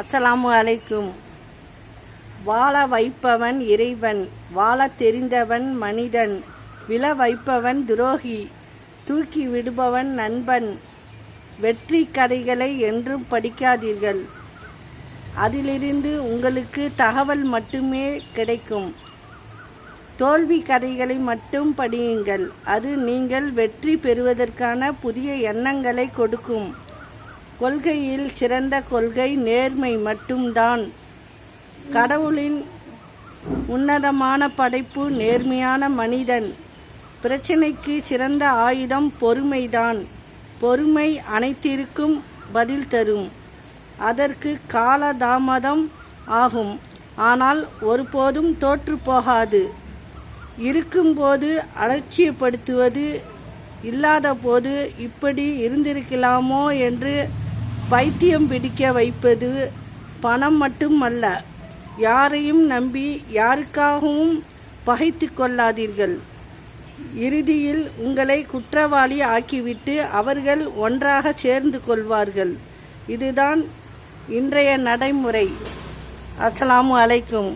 அஸ்ஸலாமு அலைக்கும். வாழ வைப்பவன் இறைவன் வாழ தெரிந்தவன் மனிதன் விழ வைப்பவன் துரோகி தூக்கி விடுபவன் நண்பன். வெற்றி கதைகளை என்றும் படிக்காதீர்கள். அதிலிருந்து உங்களுக்கு தகவல் மட்டுமே கிடைக்கும். தோல்வி கதைகளை மட்டும் படியுங்கள். அது நீங்கள் வெற்றி பெறுவதற்கான புதிய எண்ணங்களை கொடுக்கும். கொள்கையில் சிறந்த கொள்கை நேர்மை மட்டும்தான். கடவுளின் உன்னதமான படைப்பு நேர்மையான மனிதன். பிரச்சனைக்கு சிறந்த ஆயுதம் பொறுமைதான். பொறுமை அனைத்திற்கும் பதில் தரும். அதற்கு காலதாமதம் ஆகும். ஆனால் ஒருபோதும் தோற்று போகாது. இருக்கும்போது அலட்சியப்படுத்துவது இல்லாத போது இப்படி இருந்திருக்கலாமோ என்று பைத்தியம் பிடிக்க வைப்பது பணம் மட்டுமல்ல. யாரையும் நம்பி யாருக்காகவும் பகைத்து கொள்ளாதீர்கள். இறுதியில் உங்களை குற்றவாளி ஆக்கிவிட்டு அவர்கள் ஒன்றாக சேர்ந்து கொள்வார்கள். இதுதான் இன்றைய நடைமுறை. அஸ்ஸலாமு அலைக்கும்.